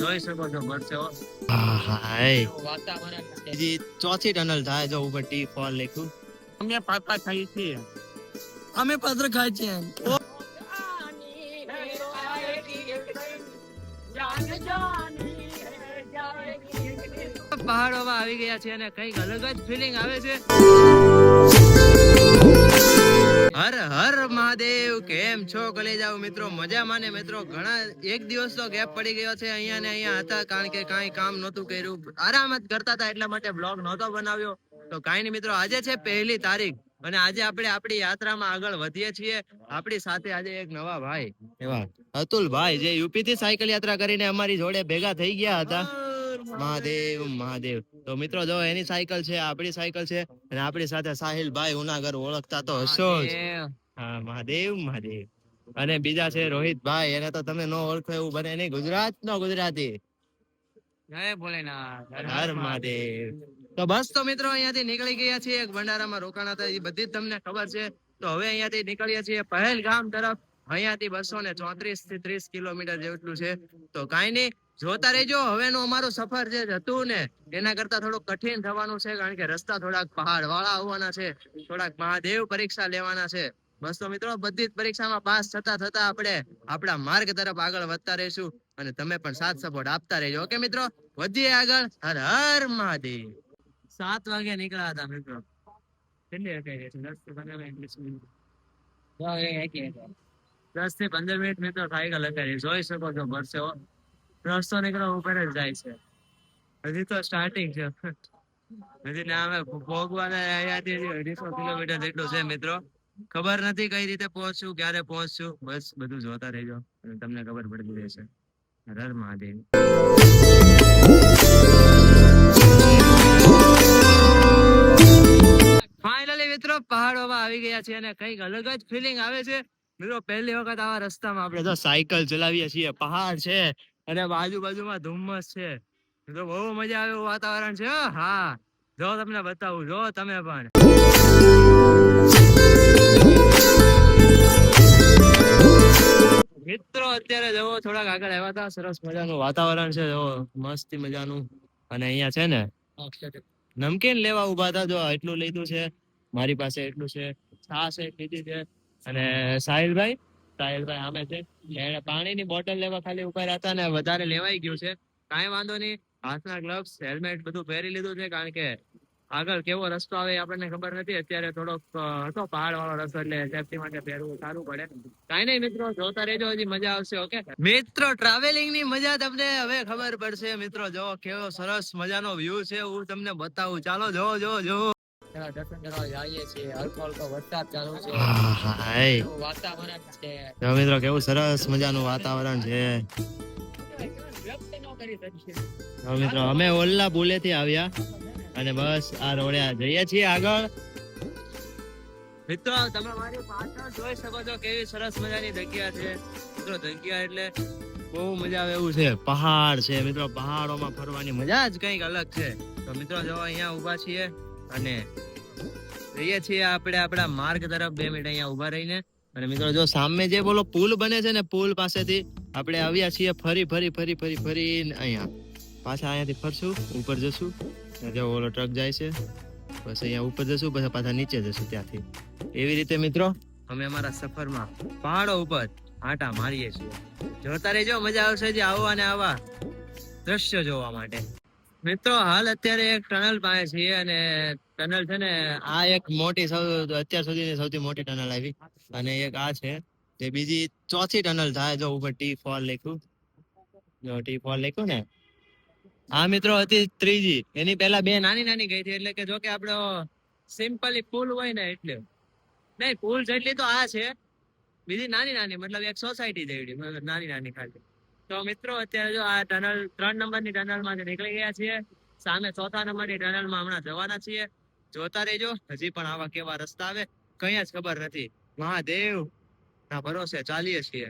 જોઈ શકો છો પરસેવો હાય વાતાવરણ છે. ચોથી ટનલ થાય જો ઉપર ટી ફોર લખ્યું. અમે પાપા ખાઈ છીએ. અમે પત્ર ખાઈ છે પહાડોમાં આવી ગયા છે અને કંઈક અલગ જ ફિલિંગ આવે છે. હર હર મહાદેવ, કેમ છો? કલેજાઓ મિત્રો, મજામાં ને મિત્રો? ઘણા એક દિવસ તો ગેપ પડી ગયો છે અહીંયા ને અહીંયા હતા, કારણ કે કાંઈ કામ નહોતું કર્યું. આરામ જ કરતા હતા એટલા માટે બ્લોગ નહોતો બનાવ્યો. તો કાંઈ નહીં મિત્રો, આજે છે પહેલી તારીખ અને આજે આપણે આપણી યાત્રામાં આગળ વધીએ છીએ. આપણી સાથે આજે એક નવા ભાઈ એવા. અતુલ ભાઈ જે યુપી થી સાયકલ યાત્રા કરીને અમારી જોડે ભેગા થઈ ગયા હતા. મહાદેવ મહાદેવ. તો મિત્રો જો એની સાયકલ છે આપણી સાયકલ છે અને આપણી સાથે સાહિલ ભાઈ ઉનાગર ઓળખતા તો હશો જ. હા મહાદેવ મહાદેવ. અને બીજા છે રોહિત ભાઈ એને તો તમે નો ઓળખો એવું બને નહીં. ગુજરાત નો ગુજરાતી. જય ભોલેનાથ. હર મહાદેવ. તો બસ તો મિત્રો અહીંયાથી નીકળી ગયા છીએ. એક ભંડારામાં રોકાણા હતા એ બધી જ તમને ખબર છે. તો હવે અહીંયાથી નીકળીએ છીએ પહેલ ગામ તરફ. અહીંયાથી બસો ને ચોત્રીસથી ત્રીસ કિલોમીટર જેટલું છે. તો કાંઈ નહીં જોતા રહેજો. હવેનો અમારો સફર જે હતું ને, એના કરતા થોડુંક કઠિન થવાનું છે, કારણ કે રસ્તા થોડાક પહાડ વાળા આવવાના છે, થોડાક મહાદેવ પરીક્ષા લેવાના છે. બસ તો મિત્રો, બધી જ પરીક્ષામાં પાસ થતા થતા આપણે આપણા માર્ગ તરફ આગળ વધતા રહીશું અને તમે પણ સાથ સપોર્ટ આપતા રહેજો. ઓકે મિત્રો? વધીએ આગળ. હર હર મહાદેવ. સાત વાગે નીકળ્યા હતા મિત્રો. દસથી પંદર મિનિટ મિત્રો, સાયકલ હકાઈ જોઈ શકો છો પરસેવો રસ્તો નીકળો ઉપર જ જાય છે. હજી તો સ્ટાર્ટિંગ છે. હજી ને અમે ભોગવાના અહીંયાથી હજી અઢીસો કિલોમીટર જેટલું છે મિત્રો. ખબર નથી કઈ રીતે પહોંચશું ક્યારે પહોંચશું બસ બધું જોતા રહેજો. અને તમને ખબર પડતી રહેશે. હર મહાદેવ. ફાઇનલી મિત્રો, પહાડોમાં આવી ગયા છે અને કંઈક અલગ જ ફિલિંગ આવે છે. મિત્રો, પહેલી વખત આવા રસ્તામાં આપણે તો સાયકલ ચલાવીએ છીએ. પહાડ છે. અને બાજુ બાજુમાં ધુમ્મસ છે. તો બહુ મજા આવે એવું વાતાવરણ છે, હા? જો તમને બતાવું, જો તમે પણ. મિત્રો, અત્યારે જવો, થોડાક આગળ આવ્યા હતા. સરસ મજાનું વાતાવરણ છે જો મસ્તી મજાનું. અને અહીંયા છે ને, નમકીન લેવા ઊભા હતા. જો એટલું લીધું છે, મારી પાસે એટલું છે, છાશ છે કીધી છે. અને સાહિલભાઈ સાહિલભાઈ આમે છે. એને પાણીની બોટલ લેવા ખાલી ઊભા હતા ને વધારે લેવાઈ ગયું છે. કાંઈ વાંધો નહીં. હાથના ગ્લવ્સ હેલ્મેટ બધું પહેરી લીધું છે કારણ કે આગળ કેવો રસ્તો આવે આપણને ખબર નથી. અત્યારે થોડોક હતો પહાડ વાળો રસ્તો એટલે સેફટી માટે પહેરવું સારું પડે. કઈ નહીં મિત્રો, જોતા રહેજો, હજી મજા આવશે, ઓકે? મિત્રો ટ્રાવેલિંગની મજા તમને હવે ખબર પડશે. મિત્રો જો કેવો સરસ મજાનો વ્યૂ છે. હું તમને બતાવું. ચાલો જો જો જો મિત્રો કેવું સરસ મજાનું વાતાવરણ છે. તો મિત્રો અમે ઓલ્લા પુલે થી આવ્યા અને બસ આ રોડે આ જઈએ છીએ આગળ. મિત્રો તમે મારી પાછળ જોઈ શકો છો કેવી સરસ મજાની જગ્યા છે. મિત્રો જગ્યા એટલે બહુ મજા આવે એવું છે. પહાડ છે. મિત્રો પહાડોમાં ફરવાની મજા જ કંઈક અલગ છે. તો મિત્રો જો અહીંયા ઊભા છીએ અને જઈએ છીએ આપણે આપણા માર્ગ તરફ. બે મિનિટ અહીંયા ઊભા રહીને. અને મિત્રો, જો સામે જે બોલો પુલ બને છે ને, પુલ પાસેથી આપણે આવ્યા છીએ ફરી ફરી ફરી ફરી ફરી અહીંયા. પાછા અહીંયાથી ફરશું, ઉપર જશું. જો ઓલો ટ્રક જાય છે. બસ અહીંયા ઉપર જશું, પછી પાછા નીચે જશું ત્યાંથી. એવી રીતે મિત્રો, અમે અમારા સફરમાં પહાડો ઉપર આટા મારીએ છીએ. જોતા રહેજો મજા આવશે, જે આવો અને આવા દ્રશ્ય જોવા માટે. મિત્રો હાલ અત્યારે એક ટનલ પાસે છીએ અને ટનલ છે ને, આ એક મોટી અત્યાર સુધીની સૌથી મોટી ટનલ આવી. અને એક આ છે. તે બીજી ચોથી ટનલ થાય જો ઉપર ટી ફોર લખ્યું. જો ટી ફોર લખ્યું ને. આ મિત્રો, હતી ત્રીજી. એની પહેલા બે નાની નાની ગઈ હતી, એટલે કે જો કે આપડે સિમ્પલી પુલ હોય ને એટલે. નહીં, પુલ જેટલી તો આ છે. બીજી નાની નાની, મતલબ એક સોસાયટી જેવડી નાની નાની ખાલી. તો મિત્રો, અત્યારે જો આ ટનલ, ત્રણ નંબરની ટનલમાંથી નીકળી ગયા છીએ. સામે ચોથા નંબરની ટનલમાં હમણાં જવાના છીએ. જોતા રહેજો. હજી પણ આવા કેવા રસ્તા આવે, કઈ જ ખબર નથી. મહાદેવ ના ભરોસે ચાલીએ છીએ.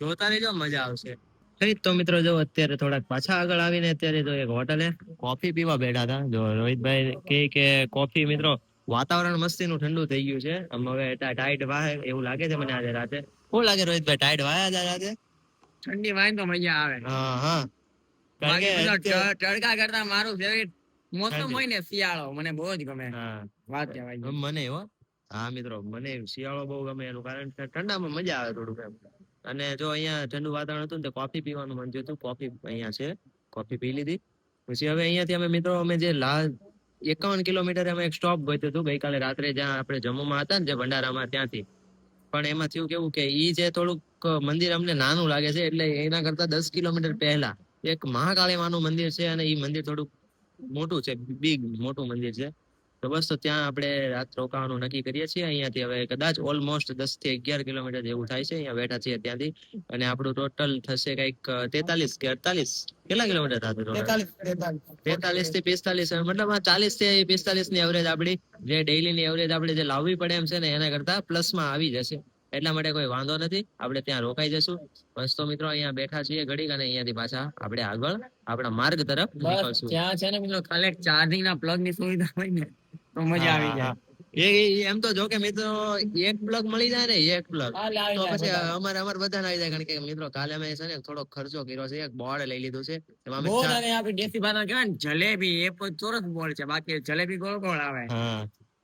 જોતા રહેજો, મજા આવશે. કઈ તો મિત્રો, જો અત્યારે થોડાક પાછા આગળ આવીને અત્યારે જો એક હોટલે કોફી પીવા બેઠા હતા. જો રોહિતભાઈ કે કે કોફી મિત્રો, વાતાવરણ મસ્તીનું ઠંડુ થઈ ગયું છે. હવે ટાઈટ વાહે એવું લાગે છે મને આજે રાતે. શું લાગે રોહિતભાઈ, ટાઈટ વાયા આજે રાતે? ઠંડી વાઈન તો મજા આવે. હા કારણ કે કરતા મારું ફેવરિટ મોસમ હોય ને શિયાળો મને બહુ જ ગમે. વાત કહેવાય મને એવો હા મિત્રો મને શિયાળો બહુ ગમે એનું કારણ કે ઠંડામાં મજા આવે થોડુંક એમ. અને જો અહીંયા ઠંડુ વાતાવરણ હતું ને કોફી પીવાનું મન થયું હતું. કોફી અહીંયા છે. કોફી પી લીધી. પછી હવે અહીંયાથી અમે મિત્રો અમે જે લા એકાવન કિલોમીટર અમે એક સ્ટોપ ગયું હતું. ગઈકાલે રાત્રે જ્યાં આપણે જમ્મુમાં હતા ને જે ભંડારામાં ત્યાંથી. પણ એમાં થયું કેવું કે ઈ જે થોડુંક મંદિર અમને નાનું લાગે છે એટલે એના કરતા દસ કિલોમીટર પહેલા એક મહાકાળી માનું મંદિર છે અને એ મંદિર થોડુંક મોટું છે બિગ મોટું મંદિર છે. તો બસ તો ત્યાં આપણે રાત રોકાવાનું નક્કી કરીએ છીએ. અહીંયાથી હવે કદાચ ઓલમોસ્ટ દસથી અગિયાર કિલોમીટર જેવું થાય છે. અહીંયા બેઠા છીએ ત્યાંથી. અને આપણું ટોટલ થશે કંઈક તેતાલીસ કે અડતાલીસ? કેટલા કિલોમીટર થાય તેતાલીસથી પિસ્તાલીસ મતલબ ચાલીસથી પિસ્તાલીસની એવરેજ આપણી જે ડેઈલી ની એવરેજ આપણે જે લાવવી પડે એમ છે ને એના કરતા પ્લસમાં આવી જશે. એટલા માટે કોઈ વાંધો નથી. આપણે ત્યાં રોકાઈ જશું બસ તો મિત્રો અહીંયા બેઠા છીએ ઘડીક અને અહીંયાથી પાછા આપણે આગળ આપણા માર્ગ તરફ નીકળશું. ત્યાં છે ને મિત્રો ખાલી ચાર્જિંગ ના પ્લગની સુવિધા હોય ને તો મજા આવી જાય. એ એમ તો જો કે મિત્રો એક પ્લગ મળી જાય ને એક પ્લગ તો પછી અમારે અમારે બધા આવી જાય. કારણ કે મિત્રો કાલે અમે છે ને થોડો ખર્ચો કર્યો છે એક બોર્ડ લઈ લીધું છે. એમાં આપણી દેશી ભાના કહેવાય જલેબી એ પણ ચોરસ બોર્ડ છે બાકી જલેબી ગોળ ગોળ આવે.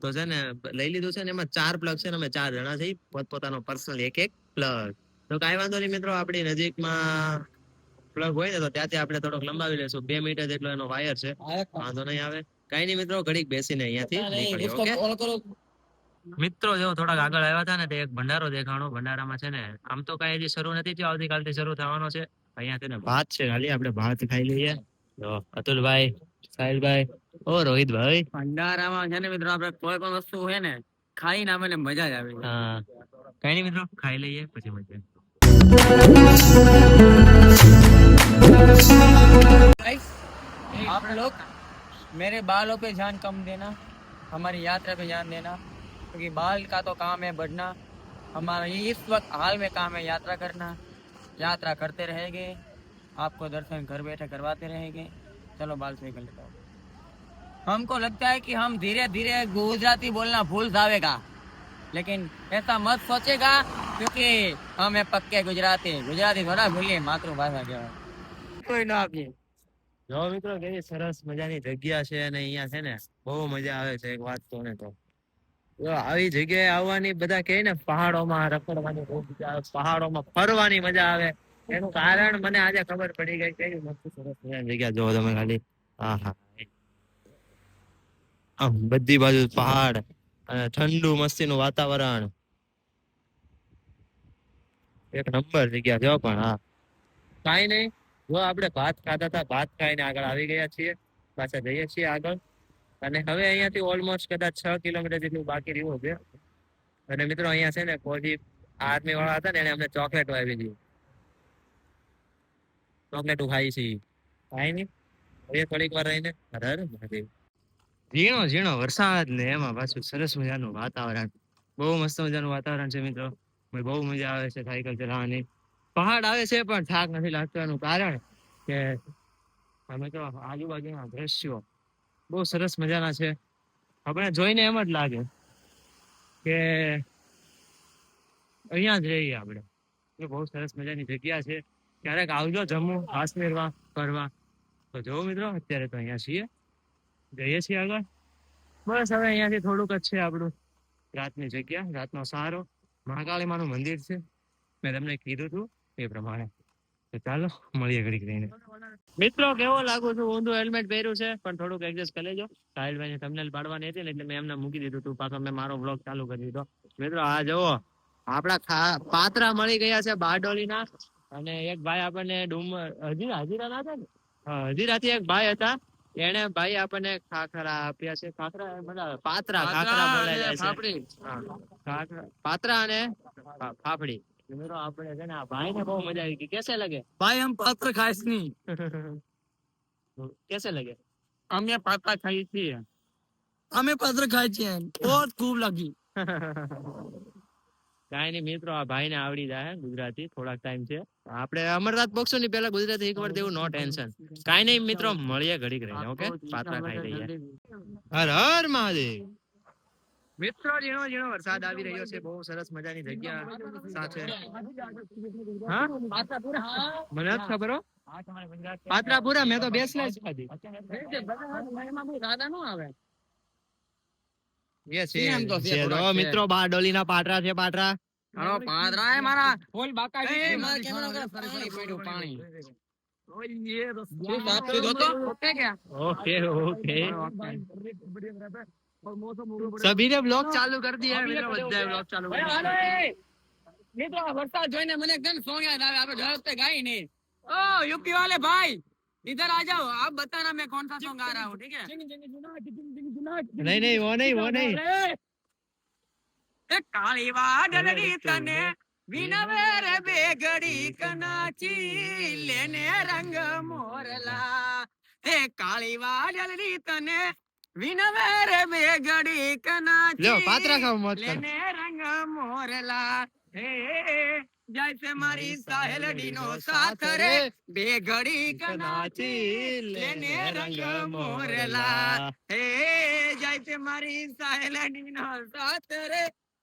તો છે ને લઈ લીધું છે ને એમાં ચાર પ્લગ છે ને અમે ચાર જણા છીએ. પોતપોતાનો પર્સનલ એક એક પ્લગ તો કાંઈ વાંધો નહીં મિત્રો આપણી નજીકમાં પ્લગ હોય ને તો ત્યાંથી આપણે થોડોક લંબાવી લેશું બે મીટર જેટલો એનો વાયર છે. વાંધો નહીં આવે. કઈ નહીં મિત્રો ઘડીક બેસીને અહીંયાથી મિત્રો જેવો થોડાક આગળ આવ્યા હતા ને તે એક ભંડારો દેખાણો. ભંડારામાં છે ને આમ તો કઈ હજી શરૂ નથી થયો આવતીકાલથી શરૂ થવાનો છે. અહીંયા છે ને ભાત છે. ખાલી આપણે ભાત ખાઈ લઈએ. અતુલભાઈ સાહિલભાઈ ઓ રોહિતભાઈ ભંડારામાં છે ને મિત્રો આપણે કોઈ પણ વસ્તુ હોય ને ખાઈને આપણને મજા જ આવે હા કઈ નહીં મિત્રો ખાઈ લઈએ પછી મજા आप लोग मेरे बालों पे ध्यान कम देना हमारी यात्रा पे ध्यान देना क्योंकि बाल का तो काम है बढ़ना हमारा ये इस वक्त हाल में काम है यात्रा करना यात्रा करते रहेंगे आपको दर्शन घर बैठे करवाते रहेंगे चलो बाल सही कर लेता हूँ हमको लगता है कि हम धीरे धीरे गुजराती बोलना भूल जाएगा। लेकिन ऐसा मत सोचेगा क्योंकि हम है पक्के गुजराती। गुजराती थोड़ा भूलिए માતૃભાષા કહેવાય કોઈ ના આપીએ જો મિત્રો કેવી સરસ મજાની જગ્યા છે અને અહીંયા છે ને બહુ મજા આવે છે એક વાત તો ને તો. આવી જગ્યાએ આવવાની બધા કહે ને પહાડોમાં રખડવાની બહુ મજા આવે પહાડોમાં ફરવાની મજા આવે. એનું કારણ મને આજે ખબર પડી ગઈ કે મસ્ત સરસ મજાની જગ્યા જોવો તમે ખાલી હા હા. આમ બધી બાજુ પહાડ અને ઠંડુ મસ્તીનું વાતાવરણ. એક નંબર જગ્યા જો પણ હા. કાંઈ નહીં, જો આપણે ભાત ખાધા હતા, ભાત ખાઈને આગળ આવી ગયા છીએ, પાછા જઈએ છીએ આગળ. અને હવે અહીંયાથી ઓલમોસ્ટ કદાચ છ કિલોમીટર જેટલું બાકી રહ્યું છે અને મિત્રો અહીંયા છે ને કોઈ આર્મી વાળા હતા ને, એને અમને ચોકલેટ વાવી દીધી. ચોકલેટ ખાઈ છે. કાઈ નહીં થોડીક વાર રહીને. હર મહાદેવ ઝીણો ઝીણો વરસાદ ને એમાં પાછું સરસ મજાનું વાતાવરણ. બહુ મસ્ત મજાનું વાતાવરણ છે મિત્રો. બહુ મજા આવે છે સાયકલ ચલાવવાની. પહાડ આવે છે પણ થાક નથી લાગતો એનું કારણ કે અમે તો આજુબાજુના દ્રશ્યો બહુ સરસ મજાના છે. આપણે જોઈને એમ જ લાગે કે અહીંયા જ રહીએ આપણે. એ બહુ સરસ મજાની જગ્યા છે. ક્યારેક આવજો જમ્મુ કાશ્મીરમાં ફરવા. તો જો મિત્રો, અત્યારે તો અહીંયા છીએ. જઈએ છીએ આગળ? બસ, હવે અહીંયાથી થોડુંક જ છે આપણું. રાતની જગ્યા, રાતનો સહારો. મહાકાળી મંદિર છે. મેં તમને કીધું હતું એ પ્રમાણે. ચાલો, મળીએ ઘડીક રહીને. મિત્રો, કેવો લાગુ છું? ઊંધું હેલ્મેટ પહેર્યું છે, પણ થોડુંક એડજસ્ટ કરી લેજો. સાહિલભાઈ તમને પાડવાની હતી એટલે મેં એમને મૂકી દીધું હતું. પાછો મેં મારો બ્લોગ ચાલુ કરી દીધો. મિત્રો, આ જુઓ, આપણા પાત્રા મળી ગયા છે બારડોલીના. અને એક ભાઈ આપણને ડુમર હજીરા હજીરા ના હતા ને? હજીરાથી એક ભાઈ હતા. એને ભાઈ આપણને ખાખરા આપ્યા છે. ખાખરા મજા પાત્રા ખાખરા મળેલા છે. પાત્રા અને ફાફડી. મિત્રો આપણે છે ને આ ભાઈ ને બહુ મજા આવી ગઈ. કેસે લગે? ભાઈ હમ પાત્ર ખાઈશ નહીં. કેસે લગે? અમે પાત્ર ખાઈ છીએ. અમે પાત્ર ખાઈ છીએ. બહુ ખૂબ લાગી. કાઈ નહીં મિત્રો આ ભાઈ ને આવડી જાય ગુજરાતી. થોડાક ટાઈમ છે. આપણે અમરનાથ બોક્સો ની પેલા ગુજરાતી એક વાર દેવું નો ટેન્શન કાઈ નહીં મિત્રો મળીએ ઘડીક રહીને ઓકે પાત્રા ખાઈ લઈએ. હર હર મહાદેવ. મિત્રો ઝીણો ઝીણો વરસાદ આવી રહ્યો છે. બહુ સરસ મજાની જગ્યા સાથે. હા? મને જ ખબર હો. પાત્રાપુરા મેં તો બેસલા જ ખાધી. એ છે એમ તો છે, બાર ડોલી ના. પાટરા છે પાટરા હાલો પાદરા એ મારા ફૂલ બાકા એ, છે મારા કેમેરા કેમેરા આગળ પાણી પડ્યું પાણી ઓકે શું સાફ સીધો તો ઓકે ક્યાં ओके सभी ने ब्लॉग चालू कर दिया है मेरा बच्चा ब्लॉग चालू कर અરે, दिया અરે! મિત્રો આ વરસાદ જોઈને મને એકદમ સોંગ યાદ આવે આપણે ઝડપથી ગાઈ નહીં ओ यूपी वाले भाई इधर आ जाओ आप बताना मैं कौन सा सॉन्ग गा रहा हूँ ठीक है नहीं नहीं वो नहीं वो नहीं કાળીવા ડરડી તને વિનવેર બેગડી કનાચી લેને રંગ મોરલા. હે કાળીવા ડરડી તને વિનવેર બેગડી કનાચી પાત્રા ખાવ મત લેને રંગ મોરલા. મારી સાહેલડી સાથ રે. બે ઘડી કનાચી લેને રંગ મોરલા. હે જૈસે મારી સાહેલડી નો સાથ રે.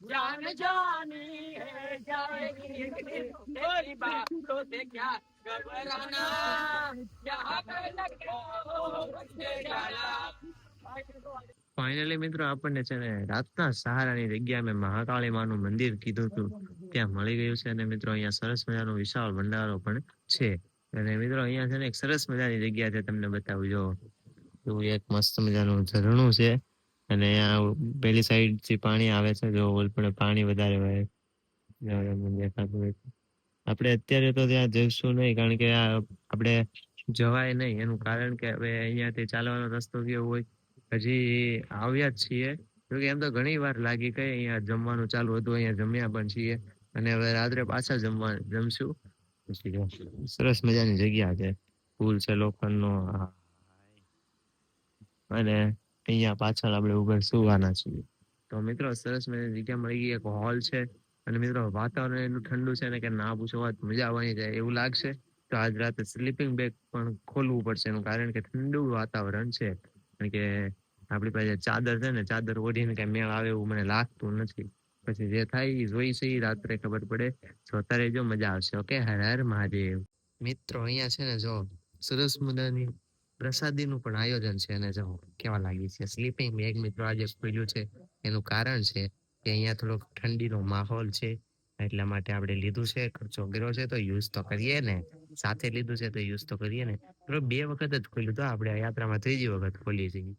जान जानी है जाएगी एक दिन तेरी बातों से क्या घबराना यहाँ पे लगे उससे जाना ફાઇનલી મિત્રો આપણને છે ને રાતના સહારાની જગ્યા મેં મહાકાળી માનું મંદિર કીધું હતું ત્યાં મળી ગયું છે અને મિત્રો અહીંયા સરસ મજાનો વિશાળ ભંડારો પણ છે અને મિત્રો અહીંયા છે ને એક સરસ મજાની જગ્યા છે તમને બતાવું જો એવું એક મસ્ત મજાનું ઝરણું છે અને અહીંયા પેલી સાઈડથી પાણી આવે છે, જો ઓલ પણ પાણી વધારે હોય દેખાતું હોય આપણે અત્યારે તો ત્યાં જઈશું નહીં, કારણ કે આ આપણે જવાય નહીં. એનું કારણ કે હવે અહીંયાથી ચાલવાનો રસ્તો કેવો હોય, હજી આવ્યા જ છીએ. જોકે એમ તો ઘણી વાર લાગી કઈ અહીંયા જમવાનું ચાલુ હતું, અહીંયા જમ્યા પણ છીએ. અને હવે રાત્રે પાછા જમવા જમશું. સરસ મજાની જગ્યા છે. પુલ છે, લોખંડનો. આ. અને અહીંયા પાછળ આપણે ઊભા સુવાના છીએ. તો મિત્રો, સરસ મને જગ્યા મળી ગઈ. એક હોલ છે. અને મિત્રો, વાતાવરણ એટલું ઠંડુ છે ને કે ના પૂછો વાત, મજા આવવાની જાય એવું લાગશે તો આજ રાતે સ્લીપિંગ બેગ પણ ખોલવું પડશે એનું કારણ કે ઠંડુ વાતાવરણ છે. કારણ કે આપણી પાસે ચાદર છે ને, ચાદર ઓઢીને કઈ મેળ આવે એવું મને લાગતું નથી. પછી જે થાય એ જોઈ છે રાત્રે ખબર પડે. જોતા રહેજો મજા આવશે. ઓકે? હર હર મહાદેવ. મિત્રો, અહીંયા છે ને જો સરસ મજાની પ્રસાદીનું પણ આયોજન છે અને જો કેવા લાગી છે? સ્લીપિંગ બેગ મિત્રો, આજે ખુલ્યું છે. એનું કારણ છે કે અહીંયા થોડોક ઠંડીનો માહોલ છે, એટલા માટે આપણે લીધું છે. ખર્ચો કર્યો છે તો યુઝ તો કરીએ ને. સાથે લીધું છે તો યુઝ તો કરીએ ને. તો બે વખત જ ખોલ્યું તો આપણે યાત્રામાં ત્રીજી વખત ખોલી છીએ.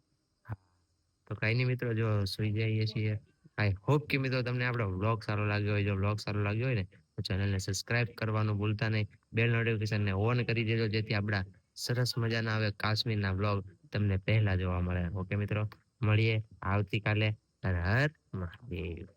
તો કઈ નહીં મિત્રો, જો સુઈ જઈએ છીએ. આઈ હોપ કે મિત્રો તમને આપણો વ્લોગ સારો લાગ્યો હોય. જો વ્લોગ સારો લાગ્યો હોય ને, તો ચેનલને સબસ્ક્રાઇબ કરવાનું ભૂલતા નહીં. બેલ નોટિફિકેશનને ઓન કરી દેજો, જેથી આપણા સરસ મજાના હવે કાશ્મીરના બ્લોગ તમને પહેલા જોવા મળે. ઓકે મિત્રો? મળીએ આવતીકાલે. હર હર મહાદેવ.